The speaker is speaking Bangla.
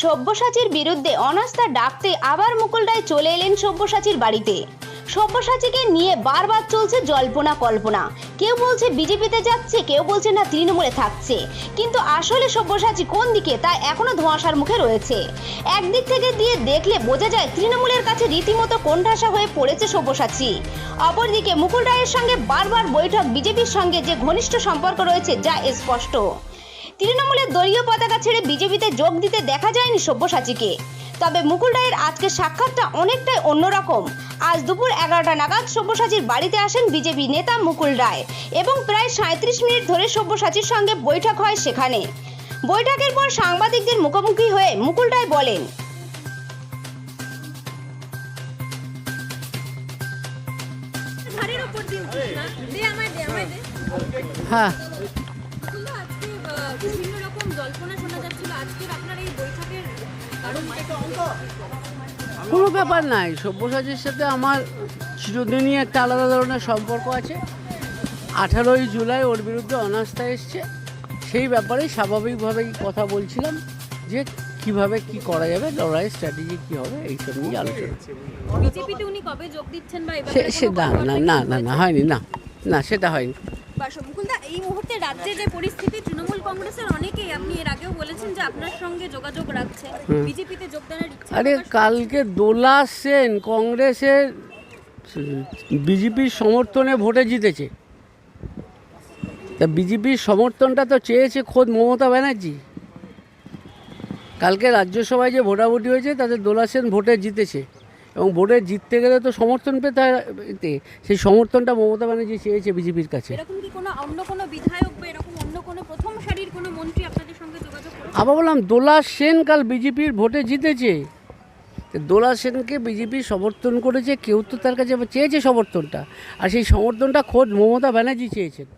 সব্যসাচীর বিরুদ্ধে অনাস্থা ডাকতে আবার মুকুল রায় চলে এলেন সব্যসাচীর বাড়িতে। সব্যসাচীকে নিয়ে বারবার চলছে জল্পনা কল্পনা। কেউ বলছে বিজেপিতে যাচ্ছে, কেউ বলছে না তৃণমূলে থাকছে। কিন্তু আসলে সব্যসাচী কোন দিকে তা এখনও ধোঁয়াশার মুখে রয়েছে। একদিক থেকে দিয়ে দেখলে বোঝা যায় তৃণমূলের কাছে রীতিমতো কোণঠাসা হয়ে পড়েছে সব্যসাচী। অপরদিকে মুকুল রায়ের সঙ্গে বারবার বৈঠক বিজেপির সঙ্গে যে ঘনিষ্ঠ সম্পর্ক রয়েছে, যা স্পষ্ট। তৃণমূলের দলীয় পতাকা ছেড়ে বিজেপিতে যোগ দিতে দেখা যায়নি সব্যসাচীকে। তবে মুকুল রায়ের আজকের সাক্ষাৎটা অনেকটাই অন্যরকম। আজ দুপুর এগারোটা নাগাদ সব্যসাচীর বাড়িতে আসেন বিজেপি নেতা মুকুল রায় এবং প্রায় সাঁত্রিশ মিনিট ধরে সব্যসাচীর সঙ্গে বৈঠক হয় সেখানে। বৈঠকের পর সাংবাদিকদের মুখোমুখি হয়ে মুকুল রায় বলেন হ্যাঁ। কোনো ব্যাপার নাই সব্যসাচীর সাথে আমার চিরদিনই একটা আলাদা ধরনের সম্পর্ক আছে। আঠারোই জুলাই ওর বিরুদ্ধে অনাস্থা এসছে। সেই ব্যাপারে স্বাভাবিকভাবেই কথা বলছিলাম যে কীভাবে কি করা যাবে লড়াইয়ের স্ট্র্যাটেজি কী হবে এইসব নিয়ে আলোচনা। বিজেপিতে উনি কবে যোগ দিচ্ছেন বা সে না না না না হয়নি না না সেটা হয়নি। মুকুলদা এই মুহূর্তে রাজ্যে যে পরিস্থিতি তৃণমূল কংগ্রেসের অনেকেই আপনি এর আগেও বলেছেন যে আপনার সঙ্গে যোগাযোগ রাখছে বিজেপিতে যোগদানের ইচ্ছা আরে কালকে দোলা সেন কংগ্রেসের বিজেপির সমর্থনে ভোটে জিতেছে। তা বিজেপির সমর্থনটা তো চেয়েছে খোদ মমতা ব্যানার্জি। কালকে রাজ্যসভায় যে ভোটাভুটি হয়েছে তাতে দোলা সেন ভোটে জিতেছে। এবং ভোটে জিততে গেলে তো সমর্থন পেতে হয়। সেই সমর্থনটা মমতা ব্যানার্জি চেয়েছে বিজেপির কাছে। এরকম কি কোনো অন্য কোনো বিধায়ক বা এরকম অন্য কোনো প্রথম সারির কোনো মন্ত্রী আপনাদের সঙ্গে যোগাযোগ আবার বললাম দোলা সেন কাল বিজেপির ভোটে জিতেছে। দোলা সেনকে বিজেপি সমর্থন করেছে কেউ তো তার কাছে চেয়েছে সমর্থনটা। আর সেই সমর্থনটা খোদ মমতা ব্যানার্জি চেয়েছেন।